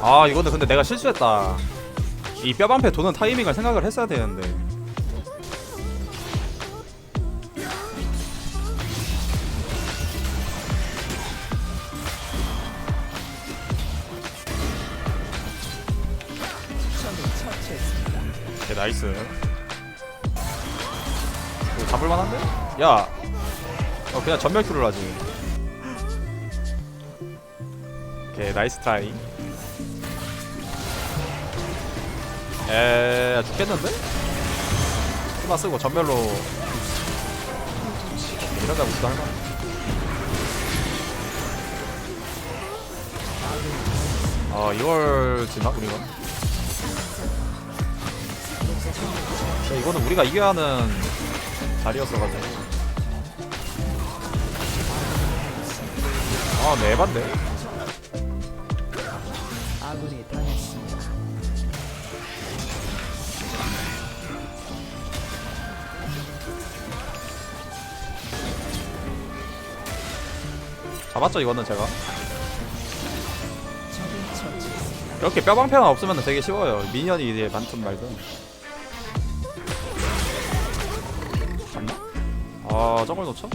뼈아 이거는 근데 내가 실수했다. 이 뼈방패 도는 타이밍을 생각을 했어야 되는데 나이스 이거 잡을만한데? 야 어, 그냥 전멸 큐를 하지 오케이 나이스 트라이 에 죽겠는데? 하나 쓰고 전멸로 이러다 우리도 할만 아 이걸 지나 우리가? 근데 이거는 우리가 이겨야 하는 자리였어가지고 아 네반데 아군이 당했습니다. 잡았죠 이거는 제가. 이렇게 뼈방패만 없으면 되게 쉬워요 미니언이 이제 많든 말든 아 저걸 놓쳐?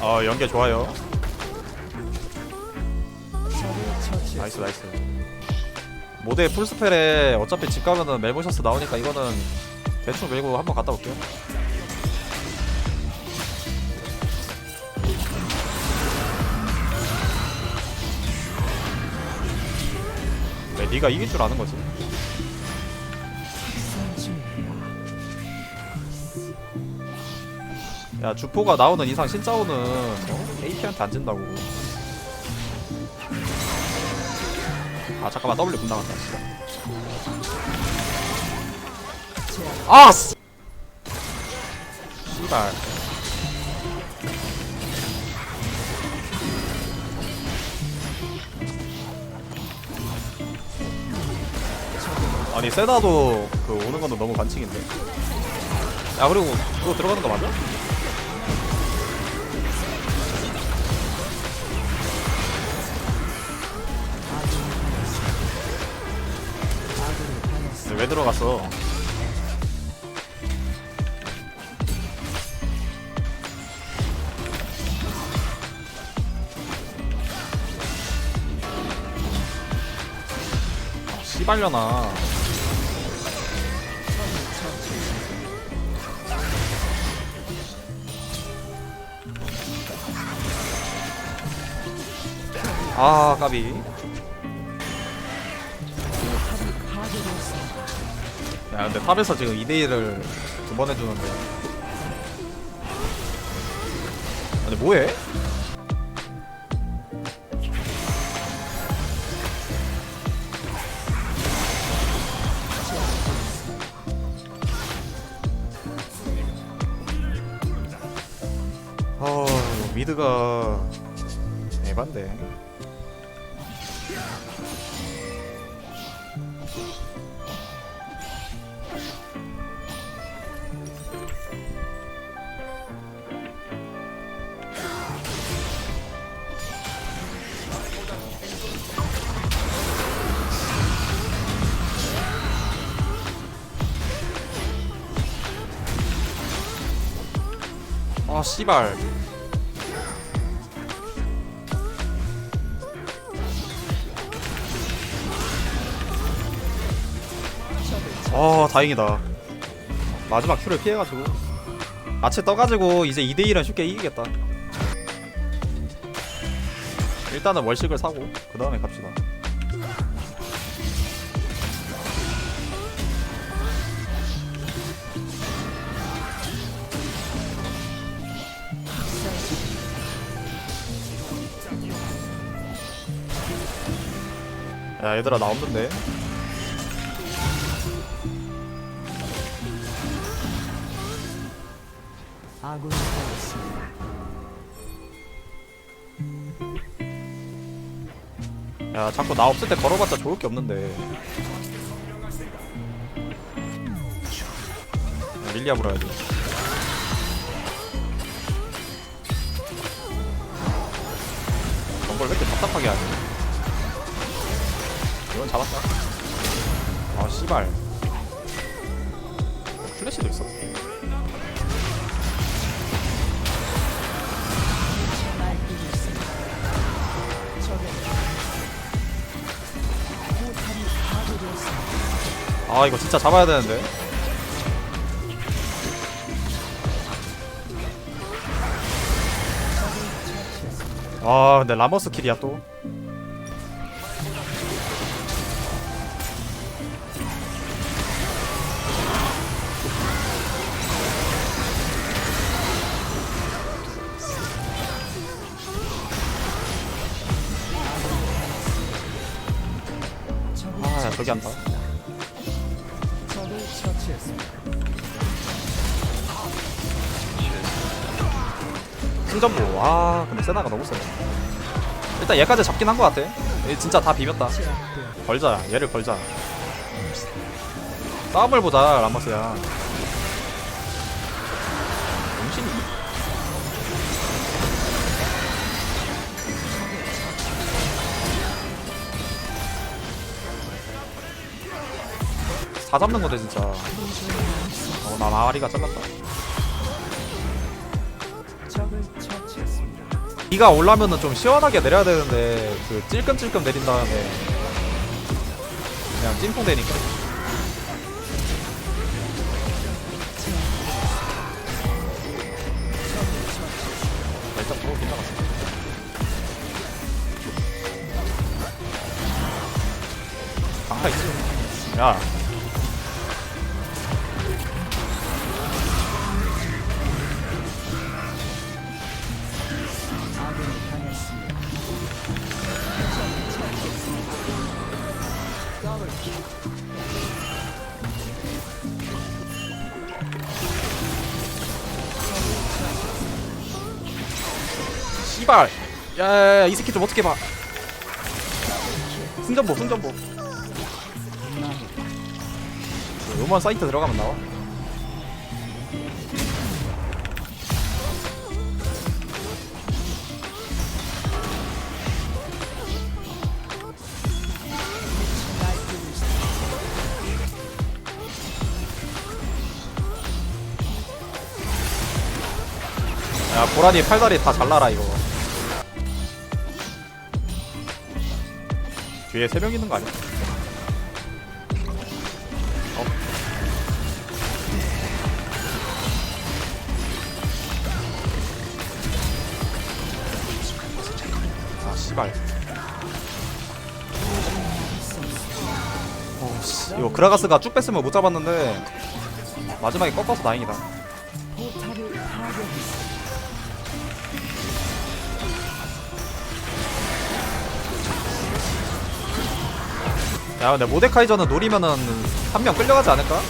아 연계 좋아요. 나이스 나이스 모델 풀스펠에 어차피 집 가면은 멜모셔스 나오니까 이거는 대충 밀고 한번 갔다 올게요 네가 이길 줄 아는 거지. 야 주포가 나오는 이상 신짜오는 어? AP한테 안 진다고 아 잠깐만 W 분 나갔다 진짜 아! 씨. 씨발 아니 세나도 그 오는 거는 너무 반칙인데 야 그리고 그거 들어가는 거 맞아? 왜 들어갔어? 아, 씨발려나 아 까비. 야 근데 탑에서 지금 2대1을 두 번 해주는데 근데 뭐해? 아 씨발 아 다행이다. 마지막 큐를 피해가지고. 마체 떠가지고 이제 2대1은 쉽게 이기겠다. 일단은 월식을 사고 그 다음에 갑시다. 야 얘들아 나 없는데 아군이 되었습니다. 야 자꾸 나 없을 때 걸어봤자 좋을 게 없는데. 야, 릴리아 불어야지. 정글 왜 이렇게 답답하게 하지? 이건 잡았다. 아 씨발. 어, 플래시도 있었어. 아 이거 진짜 잡아야 되는데. 아 근데 라머스 킬이야 또 승전보 와 근데 세나가 너무 세네. 일단 얘까지 잡긴 한 것 같아. 얘 진짜 다 비볐다. 걸자. 얘를 걸자. 싸움을 보자 라머스야 다 잡는 건데 진짜. 어나 마리가 잘랐다. 비가 올라면은 좀 시원하게 내려야 되는데 그 찔끔찔끔 내린 다음에 그냥 찐통 되니까. 일단 보고 빗나갔어. 방가 있지 야 야야야 이 새끼 좀 어떻게 봐. 승전보 승전보. 요만 사이트 들어가면 나와. 야 고라니 팔다리 다 잘라라 이거 뒤에 세 명 있는 거 아니야? 어? 아 씨발 어, 씨. 이거 그라가스가 쭉 뺐으면 못 잡았는데 마지막에 꺾어서 다행이다 야 근데 모데카이저는 노리면은 한 명 끌려가지 않을까?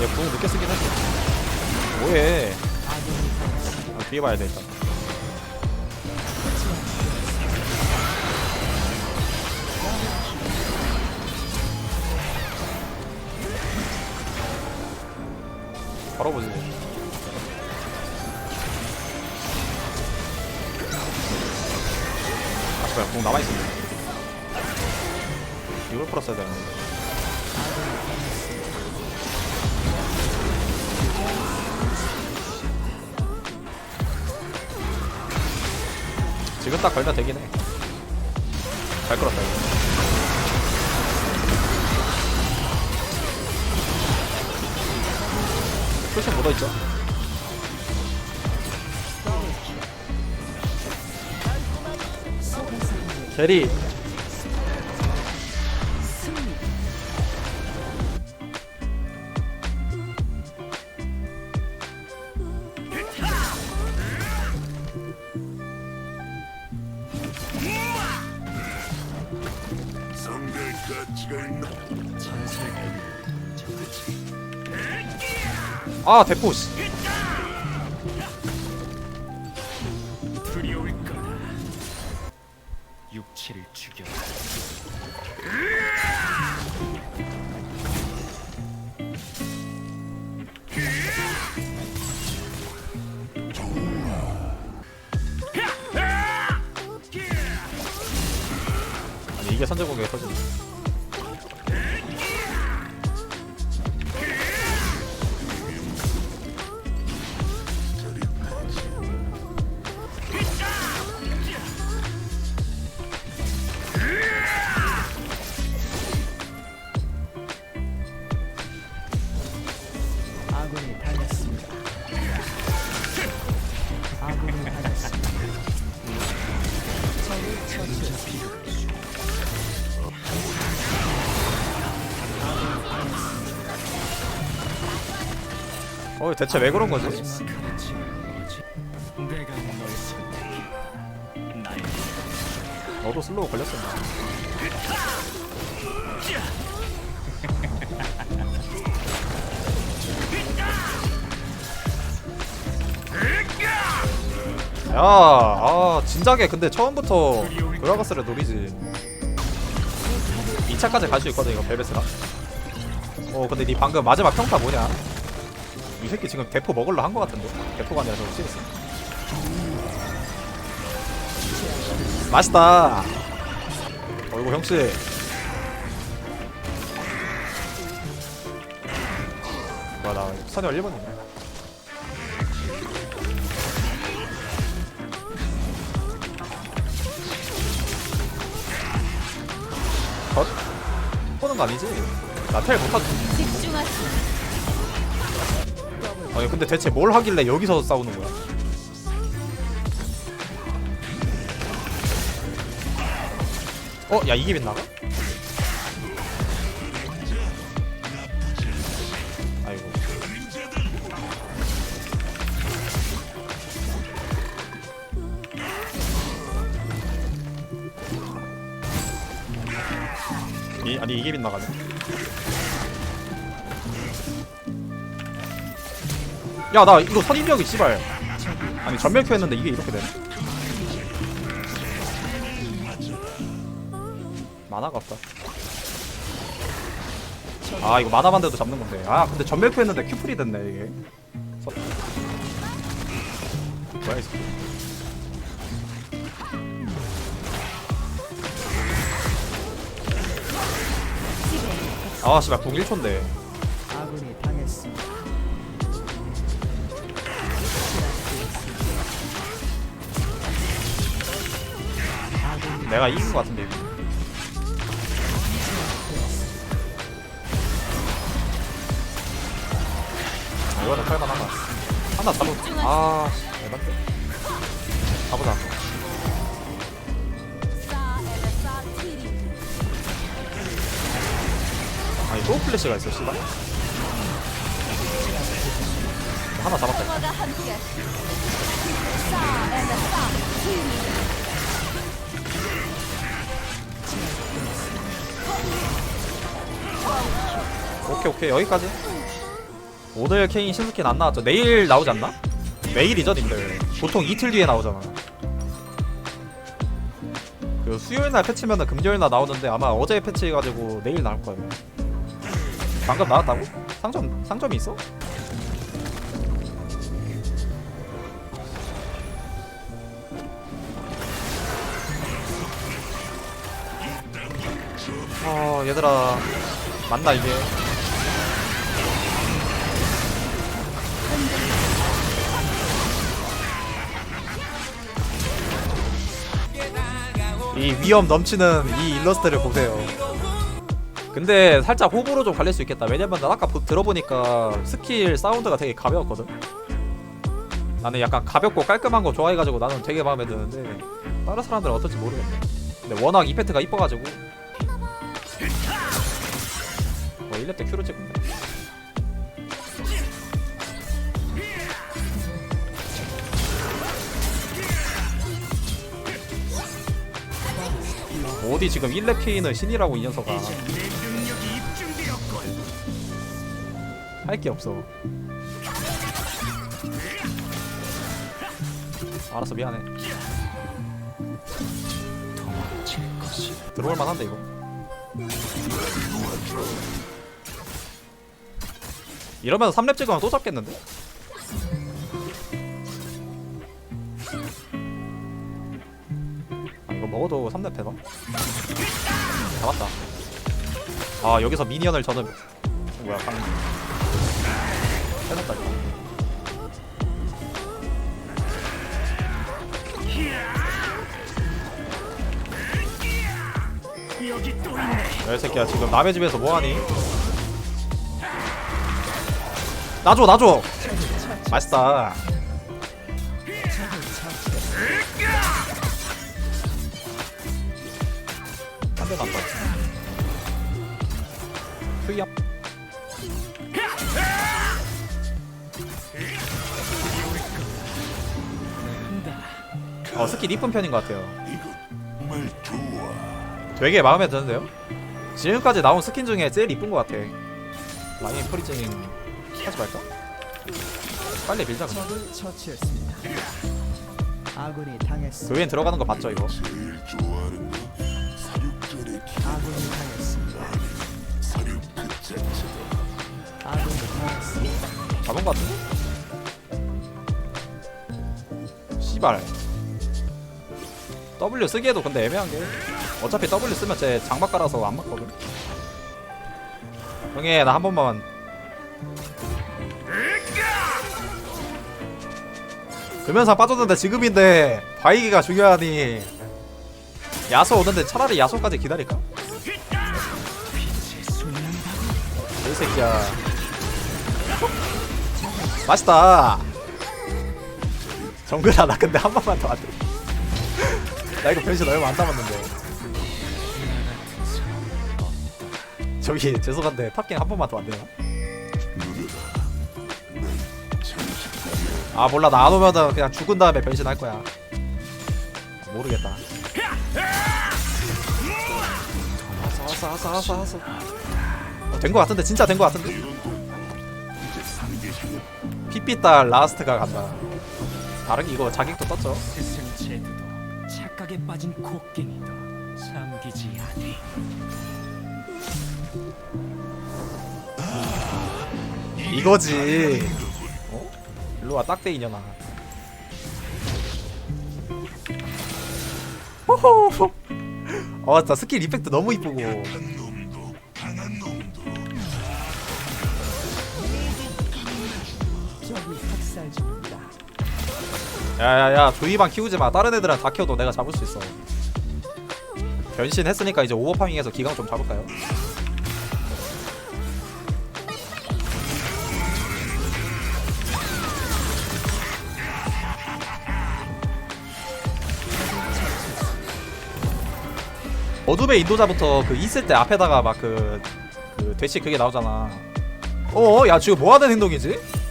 얘궁 늦게 쓰긴 했어 뭐해. 아, 뒤에 봐야 돼 일단 걸어보지 아궁 남아있었네 이걸 풀었어야 되는데 지금 딱 걸면 되긴 해 잘 끌었다 이거 표시 묻어있죠? 승리. 아 데포스. 육체를 죽여. 아니 이게 선제공격에 터지네 어 대체 왜 그런 거지? 너도 슬로우 걸렸었나? 야, 아 진작에 근데 처음부터 그라가스를 노리지. 2차까지 갈 수 있거든 이거 벨벳이랑 어 근데 니 방금 마지막 평타 뭐냐? 이 새끼 지금 대포 먹을라 한 거 같은데? 대포가 아니라 저거 CS 맛있다. 어이구 형씨. 뭐야 나 선열 1번이네 컷? 거 아니지? 나텔 못하지 아니 근데 대체 뭘 하길래 여기서 싸우는 거야 어? 야 이게 빗 나가? 이, 아니 이게 빗나가네. 야 나 이거 선입력이 씨발. 아니 전멸큐 했는데 이게 이렇게 되네. 만화가 없다. 아 이거 만화 반대도 잡는 건데. 아 근데 전멸큐 했는데 큐플이 됐네 이게. 서- 뭐야 이 새끼 아 씨발 궁 1초인데. 아군이 당했습니다. 내가 이긴 거 같은데 이거. 아, 이거는 탈만하다 하나 잡아 아 씨, 에반데 가보자 또 플래시가 있어 씨발. 하나 잡았다 오케이 오케이. 여기까지. 오늘 케인 신스킨 안 나왔죠? 내일 나오지 않나? 내일이죠 님들. 보통 이틀 뒤에 나오잖아. 그 수요일 날 패치면은 금요일 날 나오는데 아마 어제 패치해가지고 내일 나올 거예요 방금 나왔다고? 상점 상점이 있어? 어 얘들아 맞나 이게 이 위험 넘치는 이 일러스트를 보세요 근데 살짝 호불호 좀 갈릴 수 있겠다. 왜냐면 난 아까 보- 들어보니까 스킬 사운드가 되게 가벼웠거든. 나는 약간 가볍고 깔끔한 거 좋아해가지고 나는 되게 마음에 드는데 다른 사람들은 어떨지 모르겠네. 근데 워낙 이펙트가 이뻐가지고. 뭐 1렙 때 큐로 찍은 어디 지금 1렙 K는 신이라고 이 녀석아. 할 게 없어 알았어 미안해. 들어올 만한데 이거 이러면 3렙 찍으면 또 잡겠는데? 먹어도 3렙 되나? 잡았다 아 여기서 미니언을 저는 뭐야 방 해놨다 이거. 야이 새끼야 지금 남의 집에서 뭐하니? 놔줘 놔줘 맛있다 어 스킬 이쁜 편인 것 같아요 되게 마음에 드는데요? 지금까지 나온 스킨 중에 제일 이쁜 것 같아 라인 프리징 하지 말까? 빨리 밀자 그냥. 아군이 당했습니다. 교회엔 들어가는 거 봤죠 이거? 아군이 당했습니다. 아군이 당했습니다. 잡은 거 같은데? 씨발 W 쓰기에도 근데 애매한 게 어차피 W 쓰면 제 장막 깔아서 안 맞거든. 형이 나 한 번만. 금연상 빠졌는데 지금인데 바이기가 중요하니 야소 오는데 차라리 야소까지 기다릴까? 이 새끼야. 맛있다. 정글아 나 근데 한 번만 더 안돼 나 이거 변신 얼마 안 남았는데. 저기 죄송한데 탑킹 한 번만 더안 되나? 아 몰라. 나 안 오면은 그냥 죽은 다음에 변신할 거야. 모르겠다. 아싸 아싸 아싸 아싸 어, 된거 같은데? 진짜 된 거 같은데? 피피딸 라스트가 간다. 다른 이거 자격도 떴죠 착각에 빠진 곡괭이도 잠기지 않니. 이거지 어? 일로와 딱대 이년아 호호 어 진짜 스킬 이펙트 너무 이쁘고 야야야 조이방 키우지 마 다른 애들은 다 키워도 내가 잡을 수 있어 변신했으니까 이제 오버파밍해서 기강 좀 잡을까요? 어둠의 인도자부터 그 있을 때 앞에다가 막그그 대시 그게 나오잖아 어? 야 지금 뭐하는 행동이지?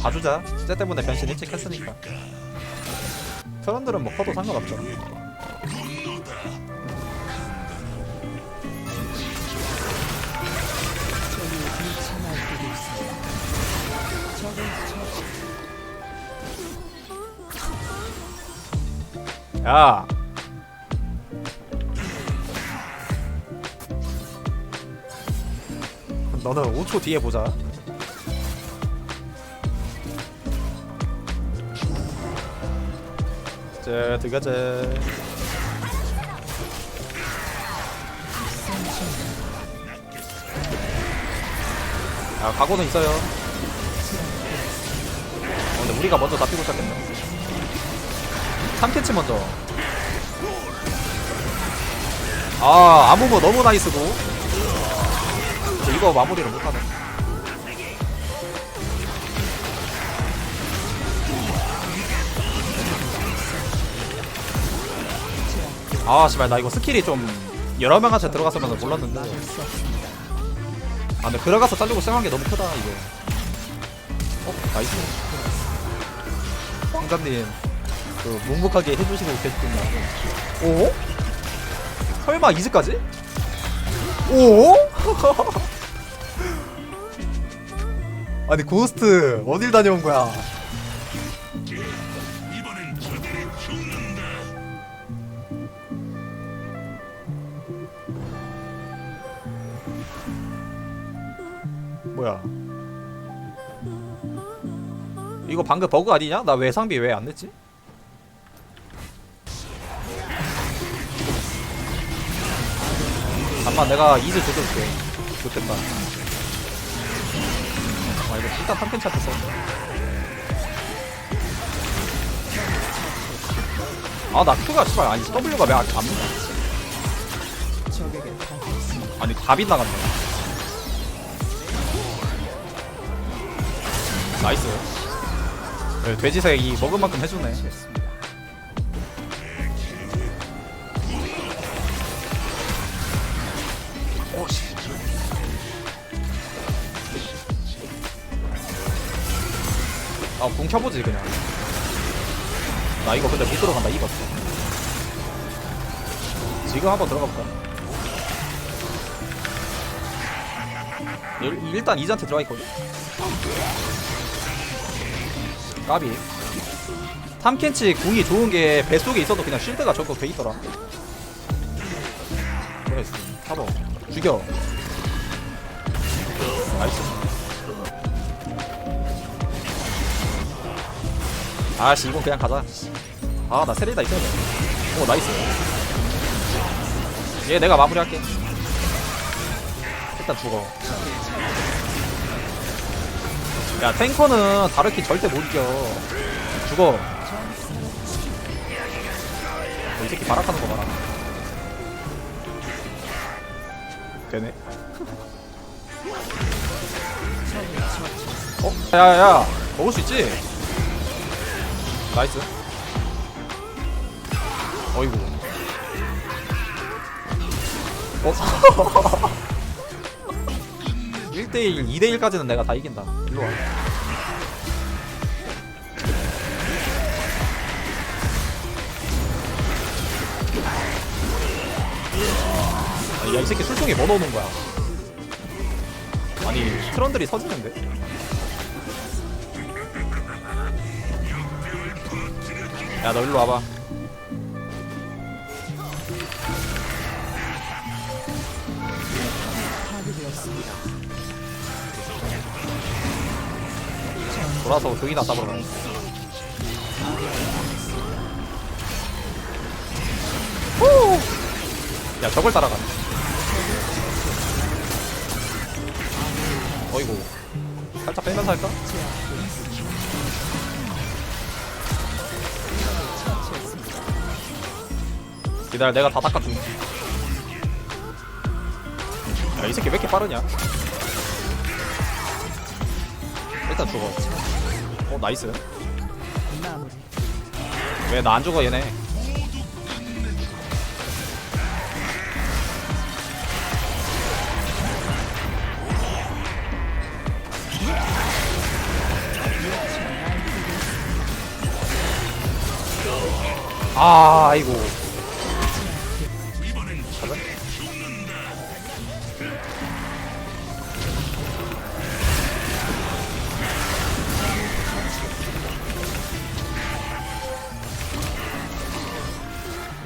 봐주자. 쟤 때문에 변신 일찍 했으니까. 사람들은 뭐 커도 상관없죠. 야. 너는 5초 뒤에 보자 자 들어가자 야 각오는 있어요. 어, 근데 우리가 먼저 잡히고 시작했네. 3캐치 먼저. 아 아무모 너무 나이스고. 이거 마무리를 못하네 아 씨발 나 이거 스킬이 좀 여러 명한테 들어갔으면 몰랐는데. 아 근데 들어가서 잘리고 시작한 게 너무 크다 이게 어? 나이스 황자님 그 묵묵하게 해주시고 계시군요 오? 설마 이즈까지? 오? 아니 고스트 어딜 다녀온 거야 뭐야 이거 방금 버그 아니냐? 나왜 상비 왜 안 냈지? 잠깐만 내가 이즈 조져줄게 좋겠다 아 이거 일단 탐켄치한테 써 아나 Q가 씨발 아니 W가 왜안 안 당했습니다. 아니 다 빗나간다 나이스. 네, 돼지색 이 먹은 만큼 해주네. 오씨 아궁 켜보지 그냥. 나 이거 근데 못 들어간다 이거. 지금 한번 들어가 볼까? 일- 일단 이즈한테 들어가 있거든. 까비. 탐켄치 궁이 좋은 게 뱃속에 있어도 그냥 실드가 적고 돼 있더라. 그래, 잡아. 죽여. 나이스. 아씨, 이건 그냥 가자. 아, 나 세레다 있어야 돼. 오, 나이스. 얘 내가 마무리할게. 일단 죽어. 야 탱커는 다르키 절대 못 이겨. 죽어. 어, 이 새끼 바락하는 거 봐라. 되네. 어? 야야야 먹을 수 있지? 나이스. 어이구. 어? 1대1, 2대1까지는 내가 다 이긴다. 일로 와. 야, 이 새끼 술통에 뭐 넣어놓은 거야? 아니, 트런들이 서지는데? 야, 너 일로 와봐. 돌아서 싸보러 가야. 야 저걸 따라가. 어이구. 살짝 빼면서 할까? 기다려 내가 다 닦아줄게. 야이 새끼 왜 이렇게 빠르냐? 일단 죽어 어 나이스. 왜 나 안 죽어 얘네? 아 아이고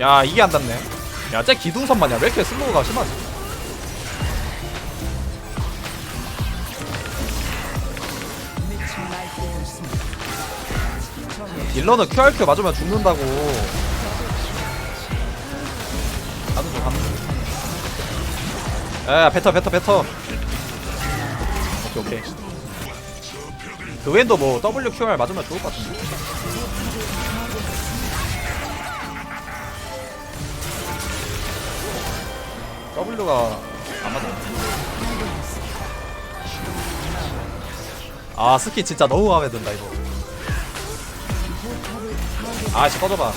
야 이게 안 닿네. 야쟤 기둥선만이야 왜 이렇게 슬로우가 심하지. 딜러는 QRQ 맞으면 죽는다고. 가는 중 가는 중. 야, 뱉어 뱉어 뱉어 오케이 오케이. 그 웬도 뭐 WQR 맞으면 좋을 것 같은데 W가 안 맞아 아 스킨 진짜 너무 마음에 든다 이거. 아씨 꺼져봐